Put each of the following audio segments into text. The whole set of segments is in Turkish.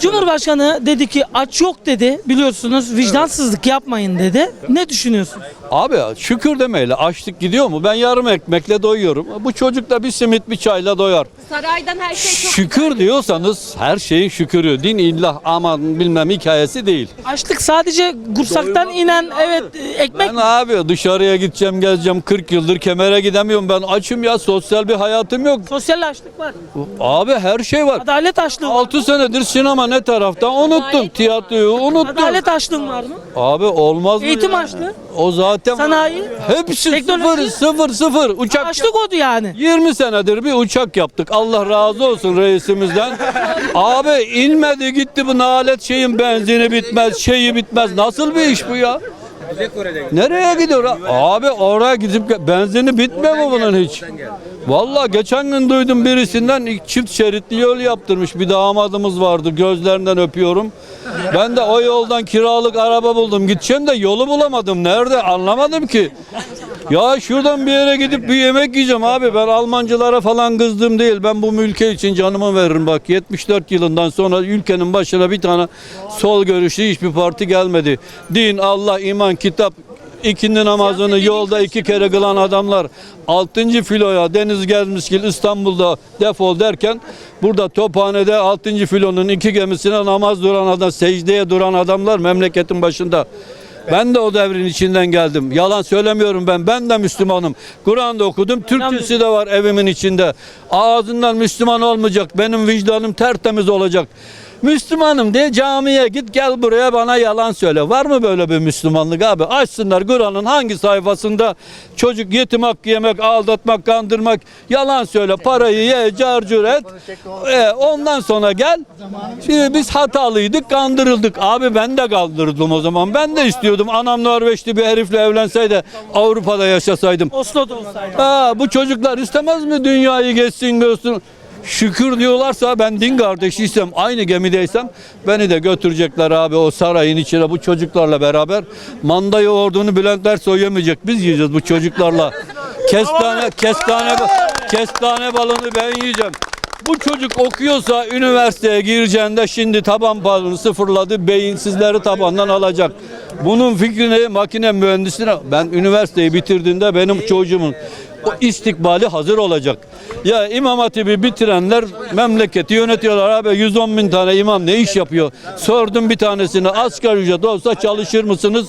Cumhurbaşkanı dedi ki aç yok dedi biliyorsunuz vicdansızlık yapmayın dedi. Ne düşünüyorsun? Abi şükür demeyle açlık gidiyor mu? Ben yarım ekmekle doyuyorum. Bu çocuk da bir simit bir çayla doyar. Saraydan her şey çok Şükür diyorsanız her şeyin şükürü. Din illah aman bilmem hikayesi değil. Açlık sadece kursaktan inen evet ekmek Ben abi dışarıya gideceğim geleceğim 40 yıldır kemere gidemiyorum. Ben açım ya sosyal bir hayatım yok. sosyal açlık var. Abi her şey var. Adalet açlığı var. 6 senedir sinema ne tarafta unuttum. Tiyatroyu unuttum. Adalet açlığı var mı? Abi olmaz mı Eğitim ya? açlığı. O zaten Sanayi. Hepsi Teknoloji. sıfır sıfır sıfır. Uçak Açlık oldu yani. 20 senedir bir uçak yaptık. Allah razı olsun reisimizden. Abi inmedi gitti bu nalet şeyin benzini bitmez, şeyi bitmez. Nasıl bir iş bu ya? Nereye gidiyor? Abi oraya gidip benzini bitmiyor mu bunun hiç? Vallahi geçen gün duydum birisinden çift şeritli yol yaptırmış. Bir damadımız vardı. Gözlerinden öpüyorum. Ben de o yoldan kiralık araba buldum. Gideceğim de yolu bulamadım. Nerede? Anlamadım ki. Ya şuradan bir yere gidip bir yemek yiyeceğim abi. Ben Almancılara falan kızdım değil. Ben bu ülke için canımı veririm bak. 74 yılından sonra ülkenin başına bir tane sol görüşlü hiçbir parti gelmedi. Din, Allah, iman, kitap, ikindi namazını yolda iki kere kılan adamlar. 6. filoya Deniz Gezmişgil İstanbul'da defol derken burada Tophane'de 6. filonun iki gemisine namaz duran adam, secdeye duran adamlar memleketin başında. Ben de o devrin içinden geldim. Yalan söylemiyorum ben. Ben de Müslümanım. Kur'an'da okudum. Türkçesi de var evimin içinde. Ağzından Müslüman olmayacak. Benim vicdanım tertemiz olacak. Müslümanım diye camiye git gel buraya bana yalan söyle. Var mı böyle bir Müslümanlık abi? Açsınlar Kur'an'ın hangi sayfasında çocuk yetim hakkı yemek, aldatmak, kandırmak, yalan söyle, parayı ye, carcur et. E, ondan sonra gel. Şimdi biz hatalıydık, kandırıldık. Abi ben de kandırıldım o zaman. Ben de istiyordum anam Norveçli bir herifle evlenseydi Avrupa'da yaşasaydım. Oslo'da olsaydı. Ha, bu çocuklar istemez mi dünyayı geçsin görsün? Şükür diyorlarsa ben din kardeşiysem aynı gemideysem beni de götürecekler abi o sarayın içine bu çocuklarla beraber. Manda yoğurduğunu Bülentler soyamayacak. Biz yiyeceğiz bu çocuklarla. Kestane kestane kestane balını ben yiyeceğim. Bu çocuk okuyorsa üniversiteye gireceğinde şimdi taban puanını sıfırladı beyinsizleri tabandan alacak. Bunun fikrini makine mühendisine ben üniversiteyi bitirdiğinde benim çocuğumun o istikbali hazır olacak. Ya İmam Hatip'i bitirenler memleketi yönetiyorlar abi 110 bin tane imam ne iş yapıyor? Sordum bir tanesine asgari ücret olsa çalışır mısınız?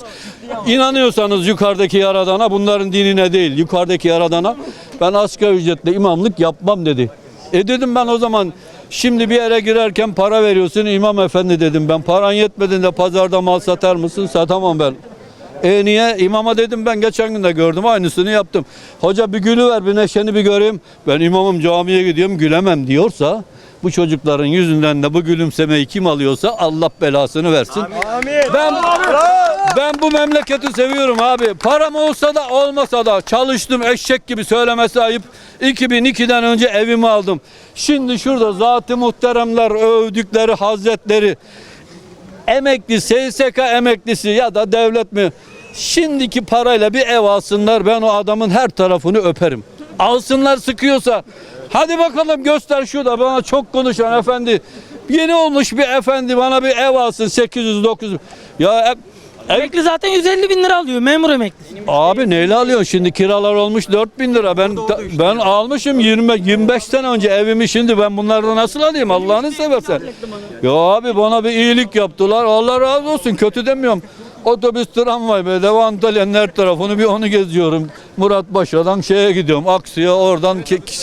İnanıyorsanız yukarıdaki yaradana bunların dinine değil yukarıdaki yaradana ben asgari ücretle imamlık yapmam dedi. E dedim ben o zaman şimdi bir yere girerken para veriyorsun imam efendi dedim ben paran yetmediğinde pazarda mal satar mısın? Satamam ben. E niye? İmama dedim ben geçen gün de gördüm aynısını yaptım. Hoca bir gülü ver bir neşeni bir göreyim. Ben imamım camiye gidiyorum gülemem diyorsa bu çocukların yüzünden de bu gülümsemeyi kim alıyorsa Allah belasını versin. Ben ben bu memleketi seviyorum abi. Param olsa da olmasa da çalıştım eşek gibi söylemesi ayıp. 2002'den önce evimi aldım. Şimdi şurada zat-ı muhteremler övdükleri hazretleri emekli, SSK emeklisi ya da devlet mi? Şimdiki parayla bir ev alsınlar ben o adamın her tarafını öperim. Alsınlar sıkıyorsa hadi bakalım göster şurada bana çok konuşan efendi. Yeni olmuş bir efendi bana bir ev alsın 800 900. Ya e- ev, Emekli zaten 150 bin lira alıyor memur emeklisi. Abi neyle alıyorsun şimdi kiralar olmuş 4000 lira ben ben almışım 20 25 sene önce evimi şimdi ben bunlardan nasıl alayım Allah'ını seversen. Ya abi bana bir iyilik yaptılar Allah razı olsun kötü demiyorum. Otobüs tramvay bedava Antalya'nın her tarafını bir onu geziyorum. Murat Paşa'dan şeye gidiyorum. Aksı'ya oradan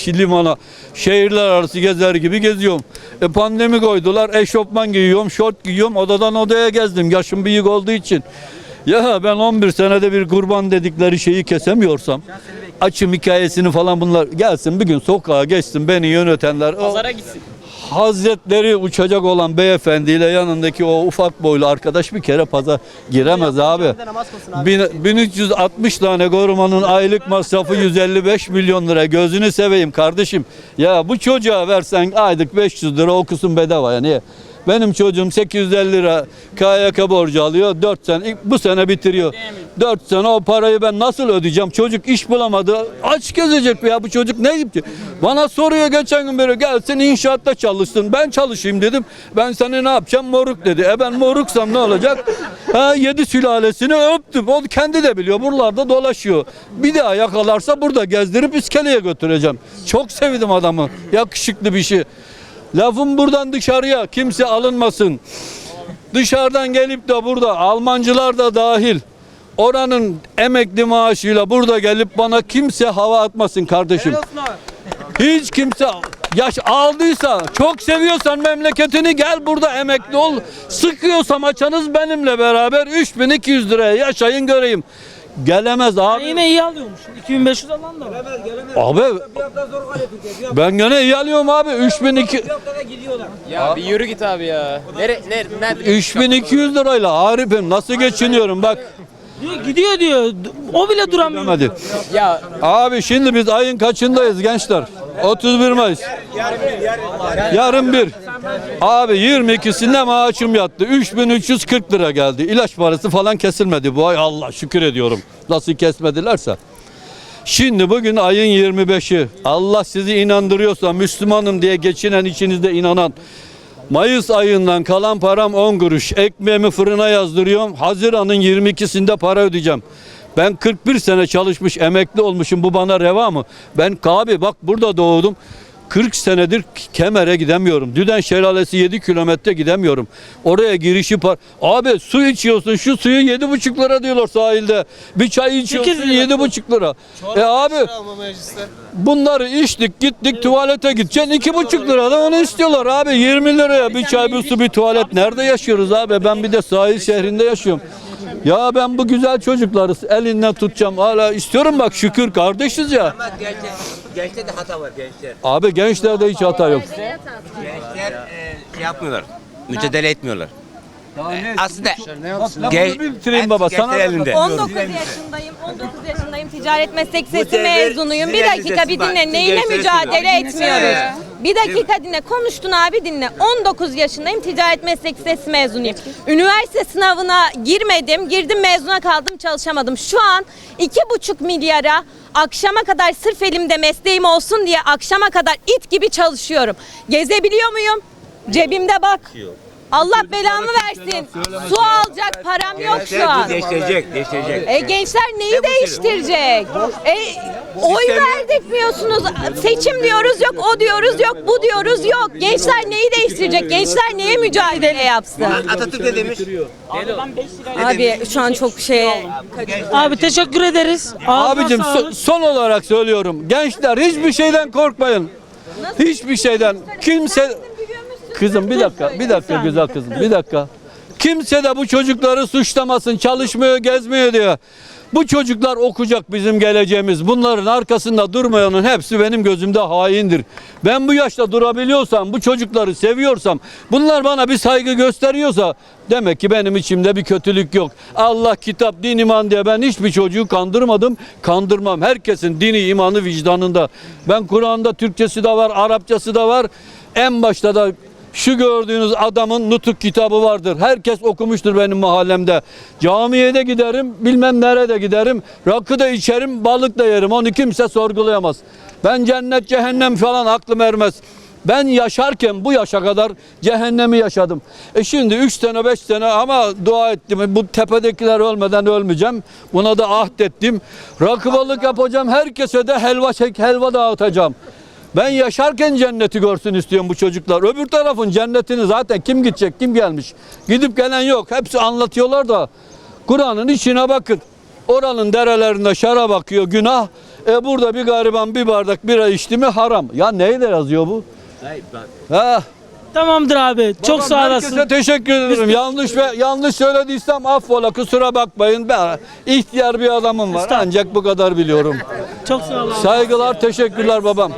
limana. Şehirler arası gezer gibi geziyorum. E pandemi koydular. Eşofman giyiyorum, şort giyiyorum. Odadan odaya gezdim. Yaşım büyük olduğu için. Ya ben 11 senede bir kurban dedikleri şeyi kesemiyorsam açım hikayesini falan bunlar gelsin bir gün sokağa geçsin beni yönetenler o Hazretleri uçacak olan beyefendiyle yanındaki o ufak boylu arkadaş bir kere paza giremez abi. Bin- 1360 tane korumanın aylık masrafı 155 milyon lira. Gözünü seveyim kardeşim. Ya bu çocuğa versen aylık 500 lira okusun bedava ya niye? Benim çocuğum 850 lira KYK borcu alıyor. 4 sene bu sene bitiriyor. 4 sene o parayı ben nasıl ödeyeceğim? Çocuk iş bulamadı. Aç gezecek ya bu çocuk ne yapacak? Bana soruyor geçen gün biri gelsin inşaatta çalışsın. Ben çalışayım dedim. Ben seni ne yapacağım? Moruk dedi. E ben moruksam ne olacak? Ha, yedi sülalesini öptüm. O kendi de biliyor. Buralarda dolaşıyor. Bir daha yakalarsa burada gezdirip iskeleye götüreceğim. Çok sevdim adamı. Yakışıklı bir şey. Lafım buradan dışarıya kimse alınmasın. Dışarıdan gelip de burada Almancılar da dahil oranın emekli maaşıyla burada gelip bana kimse hava atmasın kardeşim. Hiç kimse yaş aldıysa çok seviyorsan memleketini gel burada emekli ol. Sıkıyorsa maçanız benimle beraber 3200 liraya yaşayın göreyim. Gelemez abi. Yine iyi alıyormuş. 2500 alan da var. Abi ben gene iyi alıyorum abi. 3200 Ya bir yürü git abi ya. Nere, nere, nerede? 3200 lirayla Arif'im nasıl geçiniyorum bak. Diyor, gidiyor diyor. O bile duramıyor. Hadi. Ya Abi şimdi biz ayın kaçındayız gençler? 31 Mayıs. Yarın bir. Abi 22'sinde maaşım yattı. 3340 lira geldi. İlaç parası falan kesilmedi bu ay. Allah şükür ediyorum. Nasıl kesmedilerse. Şimdi bugün ayın 25'i. Allah sizi inandırıyorsa Müslümanım diye geçinen içinizde inanan Mayıs ayından kalan param 10 kuruş. Ekmeğimi fırına yazdırıyorum. Haziran'ın 22'sinde para ödeyeceğim. Ben 41 sene çalışmış, emekli olmuşum. Bu bana reva mı? Ben abi bak burada doğdum. 40 senedir Kemer'e gidemiyorum. Düden Şelalesi 7 kilometre gidemiyorum. Oraya girişi par. Abi su içiyorsun. Şu suyu 7,5 lira diyorlar sahilde. Bir çay içiyorsun Sekiz lira. 7,5 lira. E abi bunları içtik gittik tuvalete gideceksin 2,5 lira da onu istiyorlar abi 20 liraya bir çay bir su bir tuvalet nerede yaşıyoruz abi ben bir de sahil şehrinde yaşıyorum. Ya ben bu güzel çocukları elinden tutacağım hala istiyorum bak şükür kardeşiz ya. Ama gençler, gençte de hata var gençler. Abi gençlerde hiç hata yok. Gençler e, şey yapmıyorlar. Mücadele etmiyorlar. Aslında Lafını Gen- bitireyim baba gençler sana. elinde. 19 yaşındayım. 19 yaşındayım. Ticaret meslek Bu sesi devir mezunuyum. Bir sizin dakika bir dinle. Neyle mücadele etmiyoruz? Bir dakika dinle. Konuştun abi dinle. 19 yaşındayım. Ticaret meslek sesi mezunuyum. Üniversite sınavına girmedim. Girdim mezuna kaldım çalışamadım. Şu an 2,5 milyara akşama kadar sırf elimde mesleğim olsun diye akşama kadar it gibi çalışıyorum. Gezebiliyor muyum? Cebimde bak. Allah belamı versin. Su alacak param yok şu an. değiştirecek, değiştirecek. E gençler neyi değiştirecek? E oy verdik diyorsunuz. Seçim diyoruz yok, o diyoruz yok, bu diyoruz yok. Gençler neyi değiştirecek? Gençler neye mücadele yapsın? Atatürk ne demiş? Abi şu an çok şey Abi teşekkür ederiz. Ağzına Abicim so- sağlık. son olarak söylüyorum. Gençler hiçbir şeyden korkmayın. Hiçbir şeyden. Kimse Kızım bir dakika, bir dakika güzel kızım, bir dakika. Kimse de bu çocukları suçlamasın, çalışmıyor, gezmiyor diyor. Bu çocuklar okuyacak bizim geleceğimiz. Bunların arkasında durmayanın hepsi benim gözümde haindir. Ben bu yaşta durabiliyorsam, bu çocukları seviyorsam, bunlar bana bir saygı gösteriyorsa demek ki benim içimde bir kötülük yok. Allah, kitap, din, iman diye ben hiçbir çocuğu kandırmadım, kandırmam. Herkesin dini, imanı vicdanında. Ben Kur'an'da Türkçesi de var, Arapçası da var. En başta da şu gördüğünüz adamın nutuk kitabı vardır. Herkes okumuştur benim mahallemde. Camiye de giderim, bilmem nerede giderim. Rakı da içerim, balık da yerim. Onu kimse sorgulayamaz. Ben cennet, cehennem falan aklım ermez. Ben yaşarken bu yaşa kadar cehennemi yaşadım. E şimdi 3 sene 5 sene ama dua ettim. Bu tepedekiler ölmeden ölmeyeceğim. Buna da ahd ettim. Rakı balık yapacağım. Herkese de helva çek helva dağıtacağım. Ben yaşarken cenneti görsün istiyorum bu çocuklar. Öbür tarafın cennetini zaten kim gidecek, kim gelmiş? Gidip gelen yok. Hepsi anlatıyorlar da. Kur'an'ın içine bakın. Oranın derelerinde şarap akıyor günah. E burada bir gariban bir bardak bira içti mi haram. Ya neyle yazıyor bu? Ha. Tamamdır abi. Çok Babam, sağ Herkese olasın. teşekkür ederim. yanlış ve yanlış söylediysem affola kusura bakmayın. Ben ihtiyar bir adamım var. Ancak bu kadar biliyorum. Çok sağ ol abi. Saygılar, teşekkürler babam.